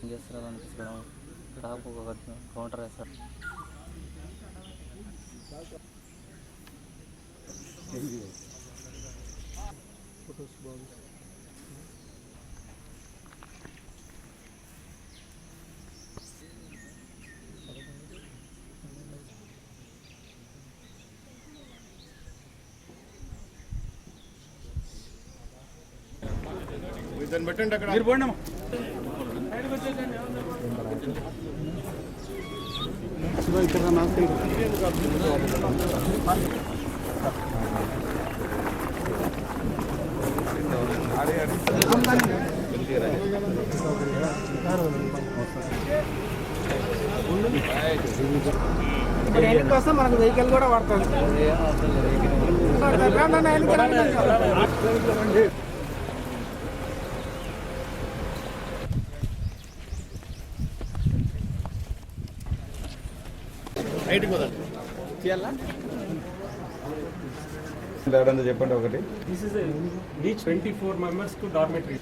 ఏం చేస్తారు అనిపించడం టాప్ ఒక కౌంటర్ వేస్తారు ఇద్దరిని పెట్టండి అక్కడ. మీరు పోండి. ఇప్పుడు ఎన్నిక వస్తే మనకు వెహికల్ కూడా పడుతుంది చెప్పండి ఒకటి. This is a reach 24 members to dormitory.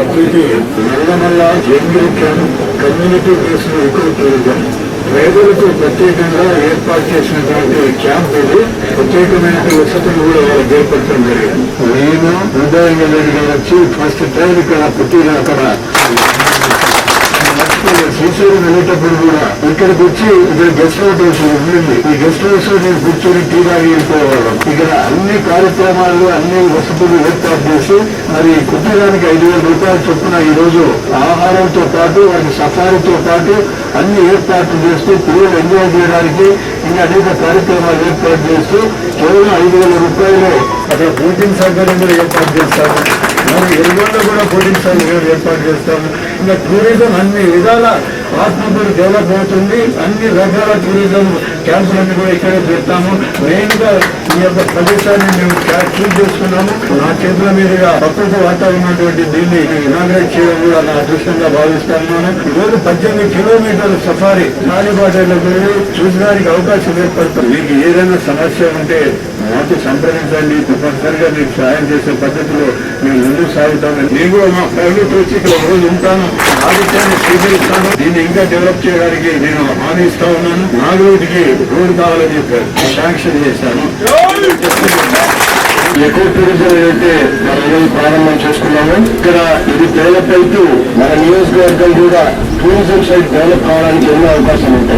అభివృద్ధి Nallamala jungle camp community based ఎక్కువ టూరిజం రైతులకు ప్రత్యేకంగా ఏర్పాటు చేసినటువంటి క్యాంప్ ఇది. ప్రత్యేకమైన వసతులు కూడా వాళ్ళకి ఏర్పడటం జరిగింది. నేను ఉదయం గారు వచ్చి ఫస్ట్ టైం ఇక్కడ పుట్టిన అక్కడ. మర్చిపోలేదు శ్రీశైలం వెళ్ళేటప్పుడు కూడా ఇక్కడికి వచ్చి ఇక్కడ గెస్ట్ హౌస్ ఉండింది. ఈ గెస్ట్ హౌస్లో నేను కూర్చొని టీ తాగి వెళ్ళిపోయేవాళ్ళం. ఇక్కడ అన్ని కార్యక్రమాలు అన్ని వసతులు ఏర్పాటు చేసి మరి కుటుంబానికి ఐదు వేల రూపాయలు చొప్పున ఈ రోజు ఆహారంతో పాటు వారికి సఫారీతో పాటు అన్ని ఏర్పాట్లు చేస్తూ పిల్లలు ఎంజాయ్ చేయడానికి ఇంకా అనేక కార్యక్రమాలు ఏర్పాటు చేస్తూ కేవలం ఐదు వేల రూపాయలు అక్కడ బోటింగ్ సౌకర్యం కూడా ఏర్పాటు చేస్తారు. మరి కూడా పోటీ సౌకర్యం ఏర్పాటు చేస్తాము ఇంకా టూరిజం అన్ని విధాల ఆత్మకూరు డెవలప్ అవుతుంది. అన్ని రకాల టూరిజం క్యాంపులన్నీ కూడా ఇక్కడే పెడతాము. మెయిన్గా ఈ యొక్క ప్రదేశాన్ని మేము చూస్ చేసుకున్నాము నా చేతుల మీదుగా ప్రకృతి వాతావరణం దీన్ని ఇనాగ్రేట్ చేయడం కూడా నా అదృష్టంగా భావిస్తున్నాను ఈ రోజు పద్దెనిమిది కిలోమీటర్ల సఫారీ కాలిబాటలకు చూసడానికి అవకాశం ఏర్పడుతుంది. మీకు ఏదైనా సమస్య ఉంటే మాకు సంప్రదించండి. తప్పనిసరిగా మీకు సాయం చేసే పద్ధతిలో మేము ముందుకు సాగుతామని నేను కూడా మా ఫ్యామిలీ వచ్చి ఇక్కడ రోజు ఉంటాను. ఆదిత్యాన్ని స్వీకరిస్తాను. దీన్ని ఇంకా డెవలప్ చేయడానికి నేను హామీ ఇస్తా ఉన్నాను. నాలుగుకి రోడ్డు కావాలని చెప్పారు. శాంక్షన్ చేశాను. ఎక్కువ టూరిజం అయితే మనం ప్రారంభం చేసుకున్నాము ఇక్కడ ఇది డెవలప్ అవుతూ మన నియోజకవర్గం కూడా టూరిజం సైడ్ డెవలప్ కావడానికి ఎన్నో అవకాశాలు ఉంటాయి.